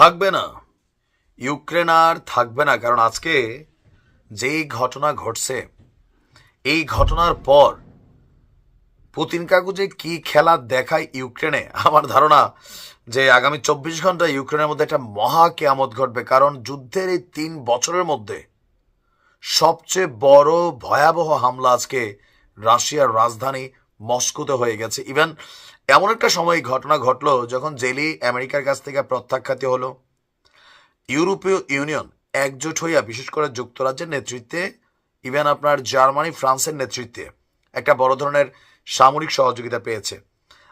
থাকবে না। ইউক্রেন আর থাকবে না, কারণ আজকে যেই ঘটনা ঘটছে, এই ঘটনার পর পুতিন কাকু যে কি খেলা দেখায় ইউক্রেনে, আমার ধারণা যে আগামী চব্বিশ ঘণ্টা ইউক্রেনের মধ্যে একটা মহা কেয়ামত ঘটবে, কারণ যুদ্ধের এই তিন বছরের মধ্যে সবচেয়ে বড় ভয়াবহ হামলা আজকে রাশিয়ার রাজধানী মস্কোতে হয়ে গেছে। ইভেন এমন একটা সময় ঘটনা ঘটলো যখন জেলি আমেরিকার কাছ থেকে প্রত্যাখ্যাত হলো। ইউরোপীয় ইউনিয়ন একজোট হইয়া, বিশেষ করে যুক্তরাজ্যের নেতৃত্বে, ইভেন আপনার জার্মানি, ফ্রান্সের নেতৃত্বে একটা বড় ধরনের সামরিক সহযোগিতা পেয়েছে।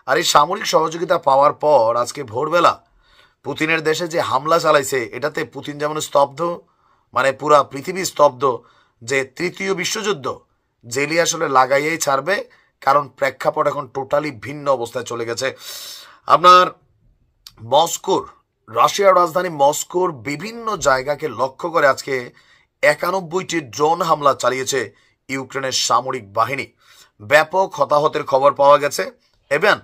আর এই সামরিক সহযোগিতা পাওয়ার পর আজকে ভোরবেলা পুতিনের দেশে যে হামলা চালাইছে, এটাতে পুতিন যেমন স্তব্ধ মানে পুরা পৃথিবী স্তব্ধ যে তৃতীয় বিশ্বযুদ্ধ, জেলি আসলে লাগাইয়েই ছাড়বে কারণ প্রেক্ষাপট এখন টোটালি ভিন্ন অবস্থায় চলে গেছে। আপনার মস্কোর, রাশিয়ার রাজধানী মস্কোর বিভিন্ন জায়গাকে লক্ষ্য করে আজকে একানব্বইটি ড্রোন হামলা চালিয়েছে ইউক্রেনের সামরিক বাহিনী। ব্যাপক হতাহতের খবর পাওয়া গেছে। এবং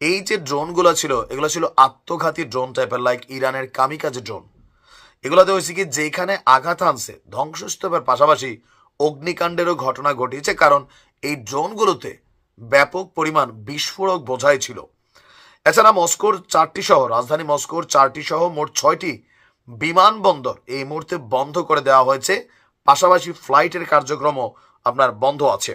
এই যে ড্রোনগুলো ছিল, এগুলো ছিল আত্মঘাতী ড্রোন টাইপের লাইক ইরানের কামিকাজে ড্রোন। এগুলোতে হয়েছে কি, যেখানে আঘাত আনছে ধ্বংসস্তূপের পাশাপাশি অগ্নিকাণ্ডেরও ঘটনা ঘটিয়েছে, কারণ এই ড্রোনগুলোতে ব্যাপক পরিমাণ বিস্ফোরক বোঝাই ছিল। এছাড়া মস্কোর চারটি সহ রাজধানী মস্কোর চারটি সহ মোট ছয়টি বিমানবন্দর এই মুহূর্তে বন্ধ করে দেওয়া হয়েছে। পাশাপাশি ফ্লাইটের কার্যক্রমও আপনার বন্ধ আছে।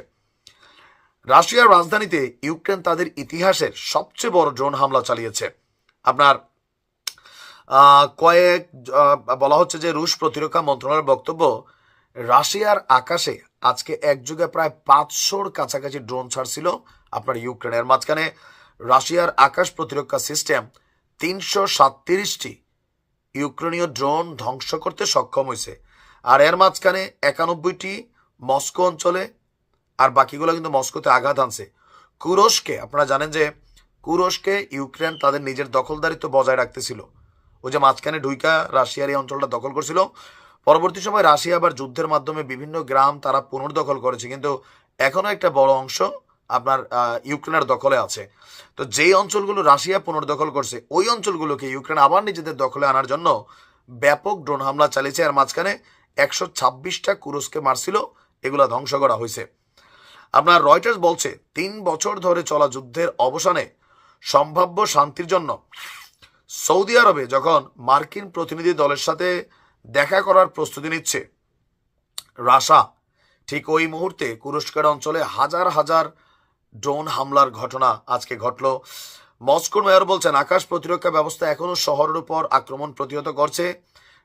রাশিয়ার রাজধানীতে ইউক্রেন তাদের ইতিহাসের সবচেয়ে বড় ড্রোন হামলা চালিয়েছে। আপনার কয়েক বলা হচ্ছে যে রুশ প্রতিরক্ষা মন্ত্রণালয়ের বক্তব্য, রাশিয়ার আকাশে আজকে একযুগে প্রায় পাঁচশোর কাছাকাছি ড্রোন ছাড়ছিল আপনার ইউক্রেনের মাঝখানে। রাশিয়ার আকাশ প্রতিরক্ষা সিস্টেম তিনশো সাতত্রিশটি ইউক্রেনীয় ড্রোন ধ্বংস করতে সক্ষম হয়েছে। আর এর মাঝখানে একানব্বইটি মস্কো অঞ্চলে আর বাকিগুলো কিন্তু মস্কোতে আঘাত আনছে কুরস্কে, আপনারা জানেন যে কুরস্কে ইউক্রেন তাদের নিজের দখলদারিত্ব বজায় রাখতেছিল। ওই যে মাঝখানে ঢুইকা রাশিয়ার এই অঞ্চলটা দখল করছিল। পরবর্তী সময় রাশিয়া আবার যুদ্ধের মাধ্যমে বিভিন্ন গ্রাম তারা পুনর্দখল করেছে, কিন্তু এখনও একটা বড় অংশ আপনার ইউক্রেনের দখলে আছে। তো যেই অঞ্চলগুলো রাশিয়া পুনর্দখল করছে, ওই অঞ্চলগুলোকে ইউক্রেন আবার নিজেদের দখলে আনার জন্য ব্যাপক ড্রোন হামলা চালিয়েছে। আর মাঝখানে একশো ছাব্বিশটা কুরস্কে মারছিল, এগুলা ধ্বংস করা হয়েছে। আপনার রয়টার্স বলছে, তিন বছর ধরে চলা যুদ্ধের অবসানে সম্ভাব্য শান্তির জন্য সৌদি আরবে যখন মার্কিন প্রতিনিধি দলের সাথে দেখা করার প্রস্তুতি নিচ্ছে। রাশা ঠিক ওই মুহূর্তে কুরস্কার অঞ্চলে হাজার হাজার ড্রোন হামলার ঘটনা আজকে ঘটল। মস্কোর মেয়র বলছেন, আকাশ প্রতিরক্ষা ব্যবস্থা এখনও শহরের উপর আক্রমণ প্রতিহত করছে।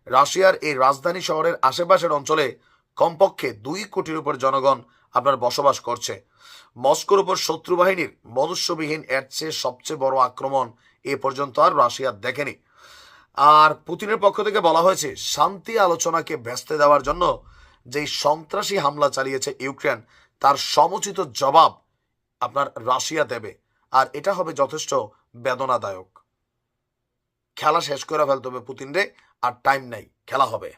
রাশিয়ার এই রাজধানী শহরের আশেপাশের অঞ্চলে কমপক্ষে দুই কোটির উপর জনগণ আপনার বসবাস করছে। মস্কোর উপর শত্রু বাহিনীর মনুষ্যবিহীন এর চেয়ে সবচেয়ে বড় আক্রমণ এ পর্যন্ত আর রাশিয়ার দেখেনি। আর পুতিনের পক্ষ থেকে বলা হয়েছে, শান্তি আলোচনাকে ব্যস্ত দেওয়ার জন্য যেই সন্ত্রাসী হামলা চালিয়েছে ইউক্রেন, তার সমুচিত জবাব আপনার রাশিয়া দেবে। আর এটা হবে যথেষ্ট বেদনাদায়ক। খেলা শেষ করে ফেলতে হবে পুতিন রে আর টাইম নাই, খেলা হবে।